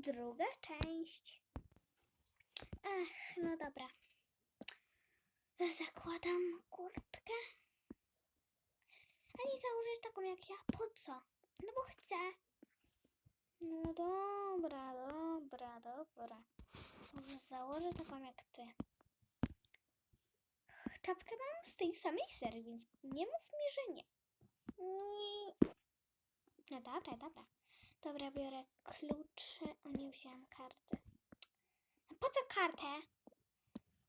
druga część. Ach, no dobra. Zakładam kurtkę. A nie założysz taką jak ja? Po co? No bo chcę. No dobra, dobra, dobra. Może założę taką jak ty. Czapkę mam z tej samej serii, więc nie mów mi, że nie. Nie. No dobra, dobra. Dobra, biorę klucze. O, nie wziąłem karty. Po co kartę?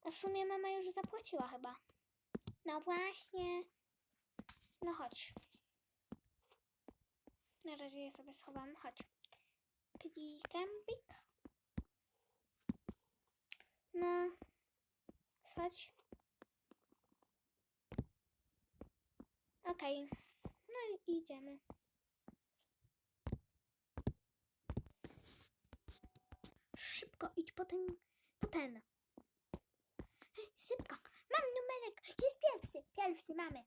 W sumie mama już zapłaciła chyba. No właśnie. No chodź. Na razie je sobie schowam. Chodź. Klikam, pik. No. Chodź. Okej. No i idziemy. Szybko idź po ten, po ten. Szybko. Mam numerek. Jest pierwszy. Pierwszy mamy.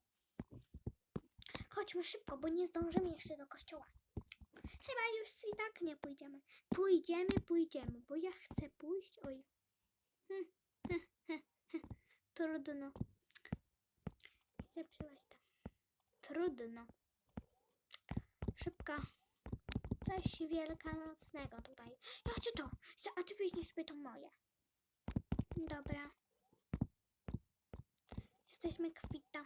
Chodźmy szybko, bo nie zdążymy jeszcze do kościoła. Chyba już i tak nie pójdziemy. Pójdziemy, pójdziemy, bo ja chcę pójść. Oj. Hm, hm, hm. Trudno. To. Trudno. Szybko. Coś wielkanocnego tutaj. Ja to moje. Dobra. Jesteśmy kwita.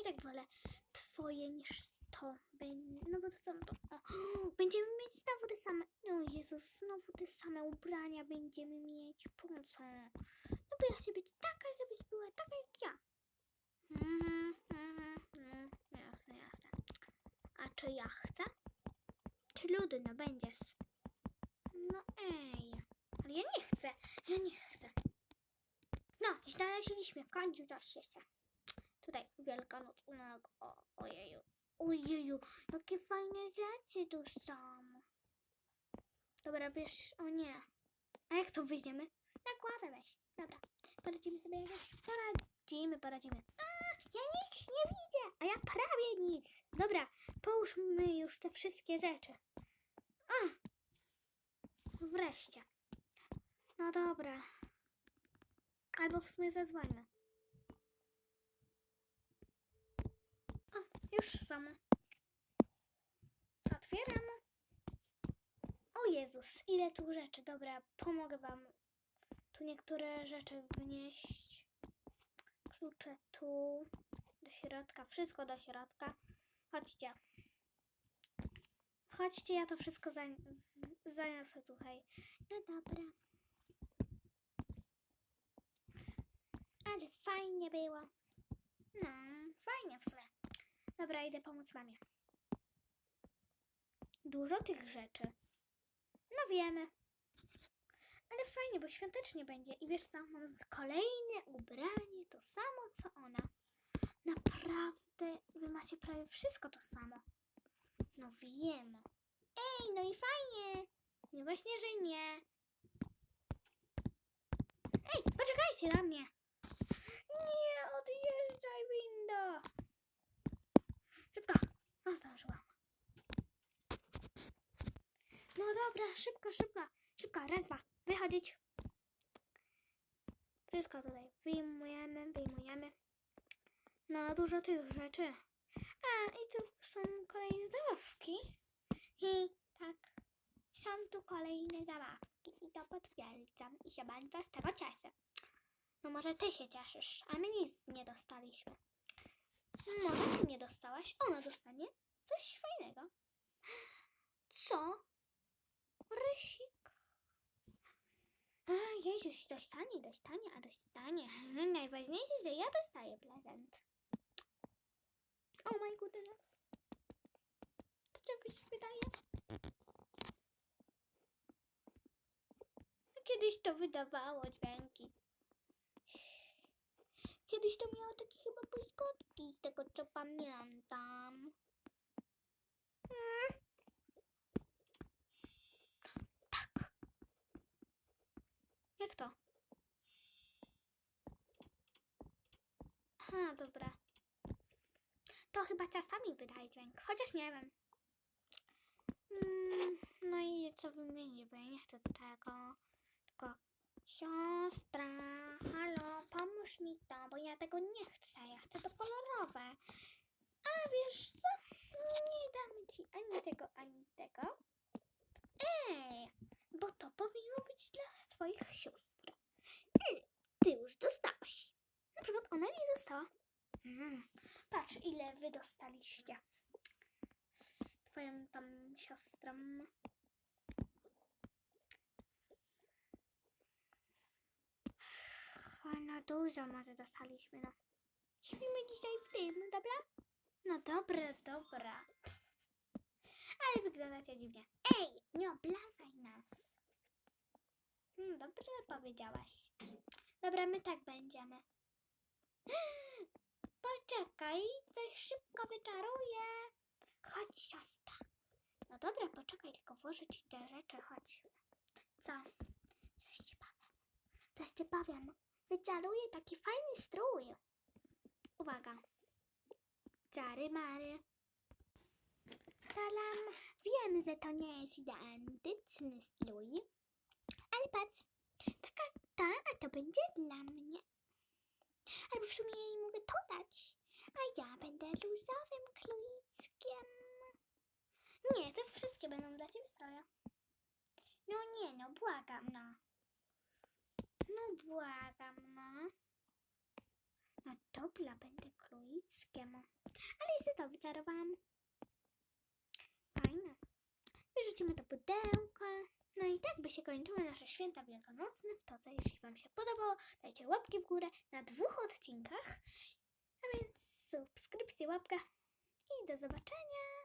I tak wolę twoje niż to. No bo to są to. O, będziemy mieć znowu te same. O Jezus, znowu te same ubrania będziemy mieć. Po co? No bo ja chcę być taka, żebyś była taka jak ja. Mhm, mhm, mhm. Jasne, jasne. A czy ja chcę? Trudno będziesz. Ej. Ale ja nie chcę. Ja nie chcę. No, znaleźliśmy w końcu coś jeszcze. Tutaj Wielkanoc u nas. O, ojeju. Ojeju, jakie fajne rzeczy tu są. Dobra, bierz. O nie. A jak to weźmiemy? Na głowę weź. Dobra. Poradzimy sobie jakoś. Poradzimy, poradzimy. A, ja nic nie widzę. A ja prawie nic. Dobra, połóżmy już te wszystkie rzeczy. A! Wreszcie. No dobra. Albo w sumie zadzwońmy. O, już są. Otwieram. O Jezus, ile tu rzeczy. Dobra, pomogę wam tu niektóre rzeczy wnieść. Klucze tu. Do środka. Wszystko do środka. Chodźcie. Chodźcie, ja to wszystko zaniosę tutaj. No dobra. Ale fajnie było. No, fajnie w sumie. Dobra, idę pomóc mamie. Dużo tych rzeczy. No wiemy. Ale fajnie, bo świątecznie będzie. I wiesz co, mam kolejne ubranie, to samo co ona. Naprawdę, wy macie prawie wszystko to samo. No wiem. Ej, no i fajnie. Nie właśnie, że nie. Ej, poczekajcie na mnie. Nie, odjeżdżaj, winda. Szybko. No, zdążyłam. No dobra, szybko, szybko. Szybko, raz, dwa. Wychodzić. Wszystko tutaj wyjmujemy, wyjmujemy. No, dużo tych rzeczy. A, i tu są kolejne zabawki. I tak, są tu kolejne zabawki. I to potwierdzam. I się bardzo z tego cieszę. No może ty się cieszysz, a my nic nie dostaliśmy. Może ty nie dostałaś, ona dostanie coś fajnego. Co? Rysik. A, Jezus, dostanie, dostanie, a dostanie. Najważniejsze, że ja dostaję prezent. Oh my goodness. To czegoś wydaje? Kiedyś to wydawało dźwięki. Kiedyś to miało takie chyba błyskotki, z tego co pamiętam. Mm. Tak. Jak to? Aha, dobra. To chyba czasami wydaje dźwięk, chociaż nie wiem. Mm, no i co wymienić, bo ja nie chcę tego. Tylko siostra, halo, pomóż mi to, bo ja tego nie chcę. Ja chcę to kolorowe. A wiesz co? Nie damy ci ani tego, ani tego. Ej, bo to powinno być dla twoich sióstr. Ej, ty już dostałaś. Na przykład ona nie dostała. Mm, patrz, ile wy dostaliście z twoją tam siostrą. No dużo może dostaliśmy, no. Śpimy dzisiaj w tym, dobra? No dobra, dobra. Ale wyglądacie dziwnie. Ej, nie oblazaj nas. Hmm, dobrze powiedziałaś. Dobra, my tak będziemy. Poczekaj, coś szybko wyczaruję. Chodź, siostra. No dobra, poczekaj, tylko włożę ci te rzeczy, chodź. Co? Coś ci powiem. Coś ci powiem. Wyczaruję taki fajny strój. Uwaga. Czary mary. Talam, wiem, że to nie jest identyczny strój, ale patrz, taka ta, a to będzie dla mnie. Albo w sumie jej mogę to dać, a ja będę luzowym królickiem. Nie, to wszystkie będą dla ciebie stroje. No nie, no błagam. No Dobra, będę królickiem. Ale jeszcze to wyczarowałam. Fajne. Wyrzucimy to pudełko. No i tak by się kończyły nasze święta wielkanocne. W to, co jeśli Wam się podobało, dajcie łapki w górę na dwóch odcinkach. A więc subskrypcję, łapka i do zobaczenia.